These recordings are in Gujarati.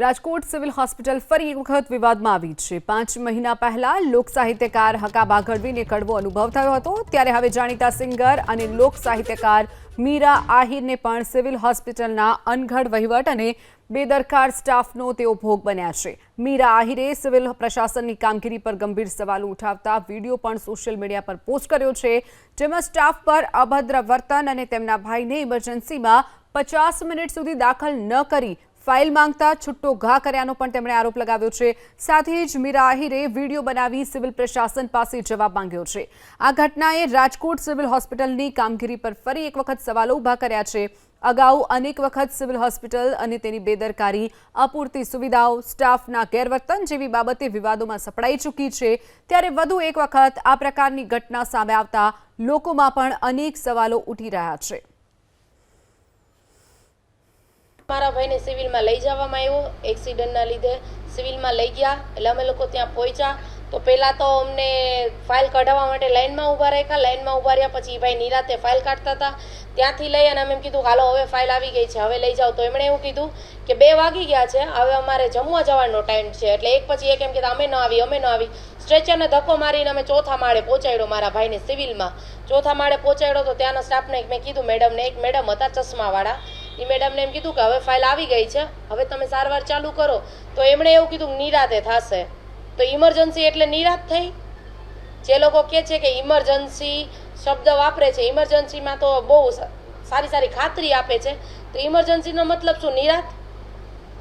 રાજકોટ સિવિલ હોસ્પિટલ ફરી એક વખત વિવાદમાં આવી છે. પાંચ મહિના પહેલા લોક સાહિત્યકાર હકાબા ગઢવીને કડવો અનુભવ થયો હતો. ત્યારે હવે જાણીતા સિંગર અને લોક સાહિત્યકાર મીરા આહિરને પણ સિવિલ હોસ્પિટલના અનઘડ વહીવટ અને બેદરકાર સ્ટાફનો તેઓ ભોગ બન્યા છે. મીરા આહિરે સિવિલ પ્રશાસનની કામગીરી પર ગંભીર સવાલો ઉઠાવતા વીડિયો પણ સોશિયલ મીડિયા પર પોસ્ટ કર્યો છે, જેમાં સ્ટાફ પર અભદ્ર વર્તન અને તેમના ભાઈને ઇમરજન્સીમાં પચાસ મિનિટ સુધી દાખલ ન કરી ફાઇલ માંગતા છુટ્ટો ઘા કર્યાનો પણ તેમણે આરોપ લગાવ્યો છે. સાથે જ મીરા આહિરે વીડિયો બનાવી સિવિલ પ્રશાસન પાસે જવાબ માંગ્યો છે. આ ઘટનાએ રાજકોટ સિવિલ હોસ્પિટલની કામગીરી પર ફરી એક વખત સવાલો ઊભા કર્યા છે. અગાઉ અનેક વખત સિવિલ હોસ્પિટલ અને તેની બેદરકારી, અપૂરતી સુવિધાઓ, સ્ટાફના ગેરવર્તન જેવી બાબતે વિવાદોમાં સપડાઈ ચૂકી છે. ત્યારે વધુ એક વખત આ પ્રકારની ઘટના સામે આવતા લોકોમાં પણ અનેક સવાલો ઉઠી રહ્યા છે. મારા ભાઈને સિવિલમાં લઈ જવામાં આવ્યો. એક્સિડન્ટના લીધે સિવિલમાં લઈ ગયા. એટલે અમે લોકો ત્યાં પહોંચ્યા. તો પહેલાં તો અમને ફાઇલ કઢાવવા માટે લાઇનમાં ઊભા રાખ્યા. લાઇનમાં ઊભા રહ્યા પછી એ ભાઈ નિરાતે ફાઇલ કાઢતા હતા. ત્યાંથી લઈ અને અમે એમ કીધું, હાલો, હવે ફાઇલ આવી ગઈ છે. હવે લઈ જાઓ. તો એમણે એવું કીધું કે બે વાગી ગયા છે. હવે અમારે જમવા જવાનો ટાઈમ છે. એટલે એક પછી એક એમ કીધું અમે ન આવી, અમે ન આવી. સ્ટ્રેચરને ધક્કો મારીને અમે ચોથા માળે પહોંચાડ્યો મારા ભાઈને સિવિલમાં. ચોથા માળે પહોંચાડ્યો તો ત્યાંના સ્ટાફને મેં કીધું, મેડમને, એક મેડમ હતા ચશ્માવાળા. એ મેડમને એમ કીધું કે હવે ફાઇલ આવી ગઈ છે, હવે તમે સારવાર ચાલુ કરો. તો એમણે એવું કીધું નિરાતે થશે. તો ઇમરજન્સી એટલે નિરાત થઈ? જે લોકો કહે છે કે ઇમરજન્સી શબ્દ વાપરે છે ઇમરજન્સીમાં તો બહુ સારી સારી ખાતરી આપે છે. તો ઇમરજન્સીનો મતલબ શું? નિરાત?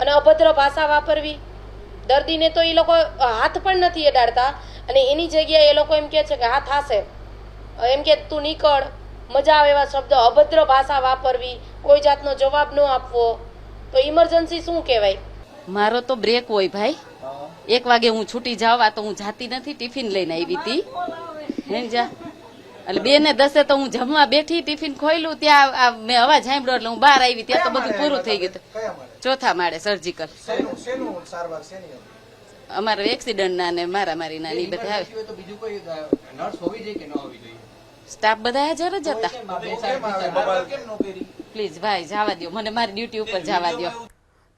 અને અભદ્ર ભાષા વાપરવી? દર્દીને તો એ લોકો હાથ પણ નથી અડાડતા અને એની જગ્યાએ એ લોકો એમ કહે છે કે હાથ હાશે એમ કે તું નીકળ. મજા આવે એવા શબ્દ અભદ્ર ભાષા વાપરવી કોઈ જાતનો જવાબ ન આપવો. તો ઇમરજન્સી શું કહેવાય? મારો તો બ્રેક હોય ભાઈ. એક વાગે હું છૂટી જાવા આ તો હું જાતી નથી ટિફિન લઈને આવી હતી. હે જા. એટલે બે ને દસે તો હું જમવા બેઠી ટિફિન ખોયલું ત્યાં મેં અવાજ સાંભળ્યો એટલે હું બહાર આવી ત્યાં તો બધું પૂરું થઈ ગયું? ચોથા માળે સર્જિકલ? અમારે એક્સિડન્ટ ના ને મારા મારી ના ને ઈ બધા આવે સ્ટાફ બધા હાજર જ હતા? પ્લીઝ ભાઈ જવા દો મને મારી ડ્યુટી ઉપર જવા દો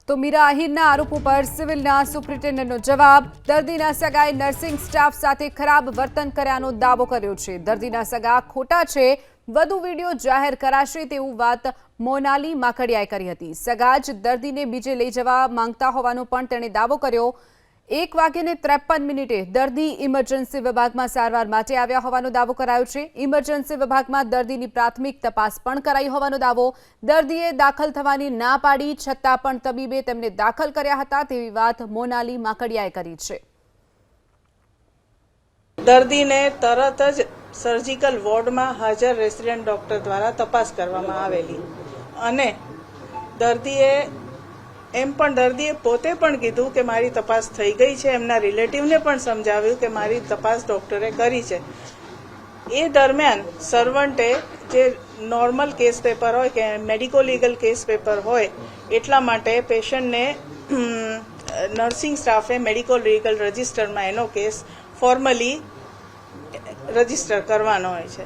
તો મીરા આહિરના આરોપ ઉપર સિવિલના સુપ્રિન્ટેન્ડન્ટનો જવાબ દર્દીના સગાએ નર્સિંગ સ્ટાફ સાથે ખરાબ વર્તન કર્યાનો દાવો કર્યો છે દર્દીના સગા ખોટા છે વધુ વીડિયો જાહેર કરાશે તેવું વાત મોનાલી માકડિયાએ કરી હતી સગા જ દર્દીને બીજે લઈ જવા માંગતા હોવાનો પણ તેણે દાવો કર્યો એક વાગ્યે ત્રેપન મિનિટે દર્દી ઇમરજન્સી વિભાગમાં સારવાર માટે આવ્યા હોવાનો દાવો કરાયો છે. ઇમરજન્સી વિભાગમાં દર્દીની પ્રાથમિક તપાસ પણ કરાઈ હોવાનો દાવો. દર્દીએ દાખલ થવાની ના પાડી, છતાં પણ તબીબે તેમને દાખલ કર્યા હતા તેવી વાત મોનાલી માકડિયાએ કરી છે. દર્દીને તરત જ સર્જિકલ વોર્ડમાં હાજર રેસિડેન્ટ ડોક્ટર દ્વારા તપાસ કરવામાં આવેલી. અને દર્દીએ એમ પણ દર્દીએ પોતે પણ કીધું કે મારી તપાસ થઈ ગઈ છે. એમના રિલેટિવને પણ સમજાવ્યું કે મારી તપાસ ડોક્ટરે કરી છે. એ દરમિયાન સર્વન્ટે જે નોર્મલ કેસ પેપર હોય કે મેડિકો લીગલ કેસ પેપર હોય, એટલા માટે પેશન્ટને નર્સિંગ સ્ટાફે મેડિકો લીગલ રજિસ્ટરમાં એનો કેસ ફોર્મલી રજિસ્ટર કરવાનો હોય છે.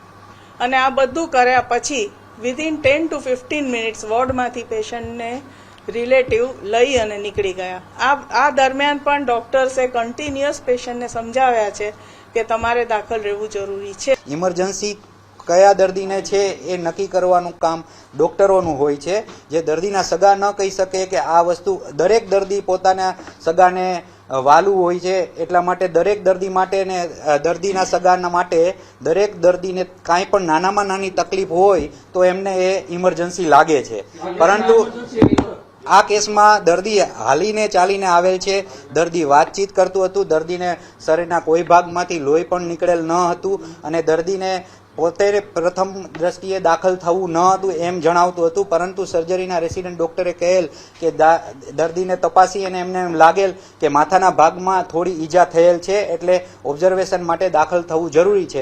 અને આ બધું કર્યા પછી within ten to fifteen minutes વોર્ડમાંથી પેશન્ટને રિલેટિવ લઈ અને નીકળી ગયા. આ આ દરમિયાન પણ ડોક્ટર્સે કન્ટિન્યુઅસ પેશન્ટને સમજાવ્યા છે કે તમારે દાખલ રહેવું જરૂરી છે. ઇમરજન્સી કયા દર્દીને છે એ નક્કી કરવાનું કામ ડોક્ટરોનું હોય છે. જે દર્દીના સગા ન કહી શકે કે આ વસ્તુ દરેક દર્દી પોતાના સગાને વાલું હોય છે, એટલા માટે દરેક દર્દી માટે ને દર્દીના સગાના માટે દરેક દર્દીને કાંઈ પણ નાનામાં નાની તકલીફ હોય, તો એમને એ ઇમરજન્સી લાગે છે. પરંતુ આ કેસમાં દર્દી હાલીને ચાલીને આવેલ છે, દર્દી વાતચીત કરતું હતું, દર્દીને શરીરના કોઈ ભાગમાંથી લોહી પણ નીકળેલ ન હતું, અને દર્દીને પોતે પ્રથમ દ્રષ્ટિએ દાખલ થવું ન હતું એમ જણાવતું હતું, પરંતુ સર્જરીના રેસિડન્ટ ડોક્ટરે કહેલ કે દર્દીને તપાસી અને એમને એમ લાગેલ કે માથાના ભાગમાં થોડી ઈજા થયેલ છે એટલે ઓબ્ઝર્વેશન માટે દાખલ થવું જરૂરી છે.